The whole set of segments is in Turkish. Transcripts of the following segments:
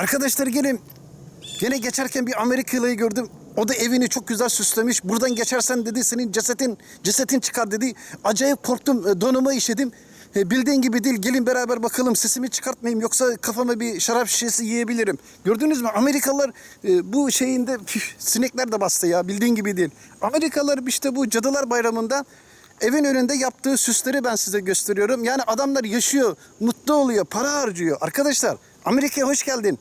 Arkadaşlar gelin. Gene geçerken bir Amerikalıyı gördüm. O da evini çok güzel süslemiş. Buradan geçersen dedi senin cesetin cesetin çıkar dedi. Acayip korktum. e, Donuma işedim. E, Bildiğin gibi değil. Gelin beraber bakalım. Sesimi çıkartmayayım yoksa kafama bir şarap şişesi yiyebilirim. Gördünüz mü? Amerikalılar e, bu şeyinde püf, sinekler de bastı ya. Bildiğin gibi değil. Amerikalılar işte bu Cadılar Bayramı'nda evin önünde yaptığı süsleri ben size gösteriyorum. Yani adamlar yaşıyor, mutlu oluyor, para harcıyor. Arkadaşlar Amerika'ya hoş geldin.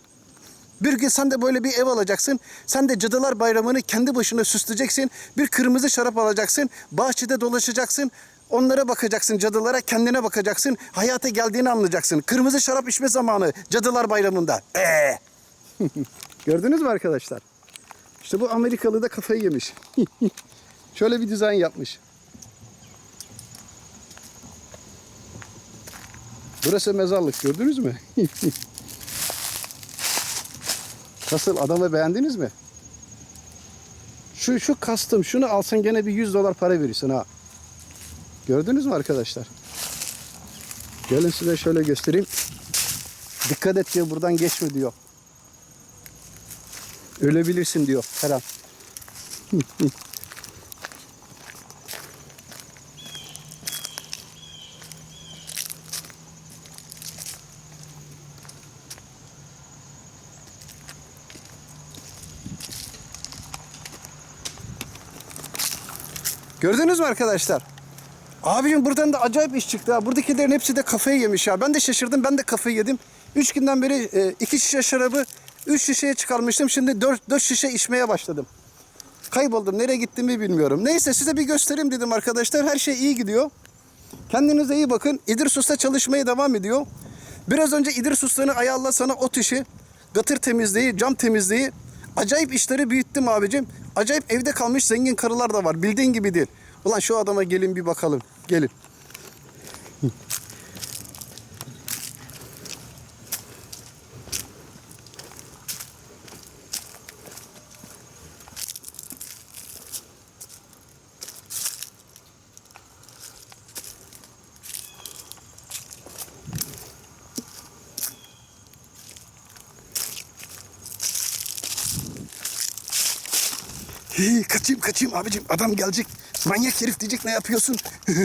Bir gün sen de böyle bir ev alacaksın. Sen de Cadılar Bayramı'nı kendi başına süsleyeceksin. Bir kırmızı şarap alacaksın. Bahçede dolaşacaksın. Onlara bakacaksın cadılara, kendine bakacaksın. Hayata geldiğini anlayacaksın. Kırmızı şarap içme zamanı Cadılar Bayramı'nda. Ee. Gördünüz mü arkadaşlar? İşte bu Amerikalı da kafayı yemiş. Şöyle bir dizayn yapmış. Burası mezarlık gördünüz mü? Nasıl adamı beğendiniz mi? Şu şu kastım şunu alsan gene bir 100 dolar para verirsin ha. Gördünüz mü arkadaşlar? Gelin size şöyle göstereyim. Dikkat et diyor buradan geçme diyor. Ölebilirsin diyor her an. Gördünüz mü arkadaşlar? Abicim buradan da acayip iş çıktı ha. Buradakilerin hepsi de kafayı yemiş ya. Ben de şaşırdım. Ben de kafayı yedim. Üç günden beri e, iki şişe şarabı üç şişeye çıkarmıştım. Şimdi dört, dört şişe içmeye başladım. Kayboldum. Nereye gittiğimi bilmiyorum. Neyse size bir göstereyim dedim arkadaşlar. Her şey iyi gidiyor. Kendinize iyi bakın. İdris Usta çalışmaya devam ediyor. Biraz önce İdris Usta'nın ayarla sana ot işi, gıtır temizliği, cam temizliği. Acayip işleri büyüttüm abicim. Acayip evde kalmış zengin karılar da var. Bildiğin gibi değil. Ulan şu adama gelin bir bakalım. Gelin. Hey, kaçayım kaçayım abicim adam gelecek. Manyak herif diyecek ne yapıyorsun?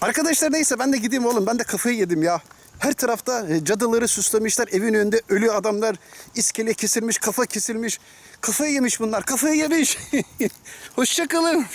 Arkadaşlar neyse ben de gideyim oğlum ben de kafayı yedim ya. Her tarafta e, cadıları süslemişler evin önünde ölü adamlar iskele kesilmiş kafa kesilmiş. Kafayı yemiş bunlar kafayı yemiş. Hoşçakalın.